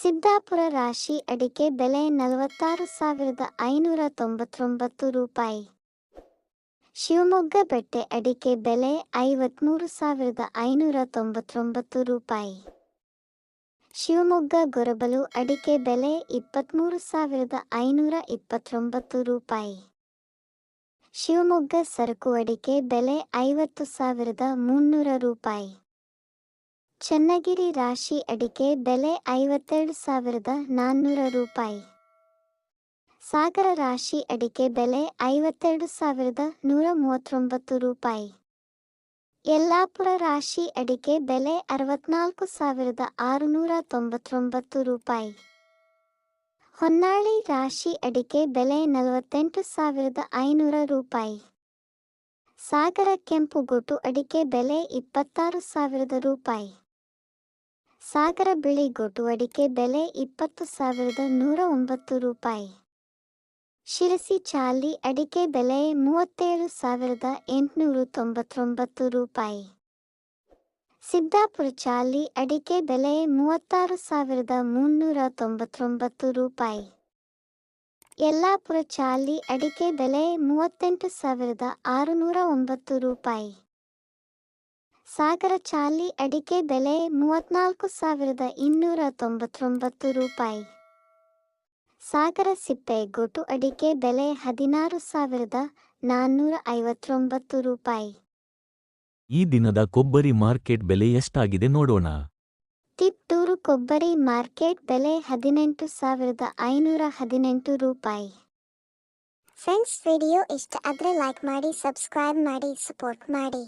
ಸಿದ್ದಾಪುರ ರಾಶಿ ಅಡಿಕೆ ಬೆಲೆ ನಲವತ್ತಾರು ಸಾವಿರದ ಐನೂರ ತೊಂಬತ್ತೊಂಬತ್ತು ರೂಪಾಯಿ. ಶಿವಮೊಗ್ಗ ಬೆಟ್ಟೆ ಅಡಿಕೆ ಬೆಲೆ ಐವತ್ಮೂರು ಸಾವಿರದ ಐನೂರ ತೊಂಬತ್ತೊಂಬತ್ತು ರೂಪಾಯಿ. ಶಿವಮೊಗ್ಗ ಗೊರಬಲು ಅಡಿಕೆ ಬೆಲೆ ಇಪ್ಪತ್ತ್ಮೂರು ಸಾವಿರದ ಐನೂರ ಇಪ್ಪತ್ತೊಂಬತ್ತು ರೂಪಾಯಿ. ಶಿವಮೊಗ್ಗ ಸರಕು ಅಡಿಕೆ ಬೆಲೆ ಐವತ್ತು ಸಾವಿರದ ಮುನ್ನೂರ ರೂಪಾಯಿ. ಚನ್ನಗಿರಿ ರಾಶಿ ಅಡಿಕೆ ಬೆಲೆ ಐವತ್ತೆರಡು ಸಾವಿರದ ನಾನ್ನೂರ ರೂಪಾಯಿ. ಸಾಗರ ರಾಶಿ ಅಡಿಕೆ ಬೆಲೆ ಐವತ್ತೆರಡು ಸಾವಿರದ ನೂರ ಮೂವತ್ತೊಂಬತ್ತು ರೂಪಾಯಿ. ಯಲ್ಲಾಪುರ ರಾಶಿ ಅಡಿಕೆ ಬೆಲೆ ಅರವತ್ನಾಲ್ಕು ಸಾವಿರದ ಆರುನೂರ ತೊಂಬತ್ತೊಂಬತ್ತು ರೂಪಾಯಿ. ಹೊನ್ನಾಳಿ ರಾಶಿ ಅಡಿಕೆ ಬೆಲೆ ನಲವತ್ತೆಂಟು ಸಾವಿರದ ಐನೂರ ರೂಪಾಯಿ. ಸಾಗರ ಕೆಂಪು ಗೊಟ್ಟು ಅಡಿಕೆ ಬೆಲೆ ಇಪ್ಪತ್ತಾರು ಸಾವಿರದ ರೂಪಾಯಿ. ಸಾಗರ ಬಿಳಿ ಗೊಟ್ಟು ಅಡಿಕೆ ಬೆಲೆ ಇಪ್ಪತ್ತು ಸಾವಿರದ ನೂರ ಒಂಬತ್ತು ರೂಪಾಯಿ. ಶಿರಸಿ ಚಾಲಿ ಅಡಿಕೆ ಬೆಲೆ ಮೂವತ್ತೇಳು ಸಾವಿರದ ಎಂಟುನೂರ ತೊಂಬತ್ತೊಂಬತ್ತು ರೂಪಾಯಿ. ಸಿದ್ದಾಪುರ ಚಾಲಿ ಅಡಿಕೆ ಬೆಲೆ ಮೂವತ್ತಾರು ಸಾವಿರದ ಮುನ್ನೂರ ತೊಂಬತ್ತೊಂಬತ್ತು ರೂಪಾಯಿ. ಯಲ್ಲಾಪುರ ಚಾಲಿ ಅಡಿಕೆ ಬೆಲೆ ಮೂವತ್ತೆಂಟು ಸಾವಿರದ ಆರುನೂರ ಒಂಬತ್ತು ರೂಪಾಯಿ. ಸಾಗರ ಚಾಲಿ ಅಡಿಕೆ ಬೆಲೆ ಮೂವತ್ನಾಲ್ಕು ಸಾವಿರದ ಇನ್ನೂರ ತೊಂಬತ್ತೊಂಬತ್ತು ರೂಪಾಯಿ. ಸಾಗರ ಸಿಪ್ಪೆ ಗೊಟು ಅಡಿಕೆ ಬೆಲೆ ಹದಿನಾರು ಸಾವಿರದ ನಾನ್ನೂರ ಐವತ್ತೊಂಬತ್ತು ರೂಪಾಯಿ. ಈ ದಿನದ ಕೊಬ್ಬರಿ ಮಾರ್ಕೆಟ್ ಬೆಲೆ ಎಷ್ಟಾಗಿದೆ ನೋಡೋಣ. ತಿಪ್ಟೂರು ಕೊಬ್ಬರಿ ಮಾರ್ಕೆಟ್ ಬೆಲೆ ಹದಿನೆಂಟು ಸಾವಿರದ ಐನೂರ ಹದಿನೆಂಟು ರೂಪಾಯಿ. ಫ್ರೆಂಡ್ಸ್ ವಿಡಿಯೋ ಇಷ್ಟ ಆದರೆ ಲೈಕ್ ಮಾಡಿ ಸಬ್ಸ್ಕ್ರೈಬ್ ಮಾಡಿ ಸಪೋರ್ಟ್ ಮಾಡಿ.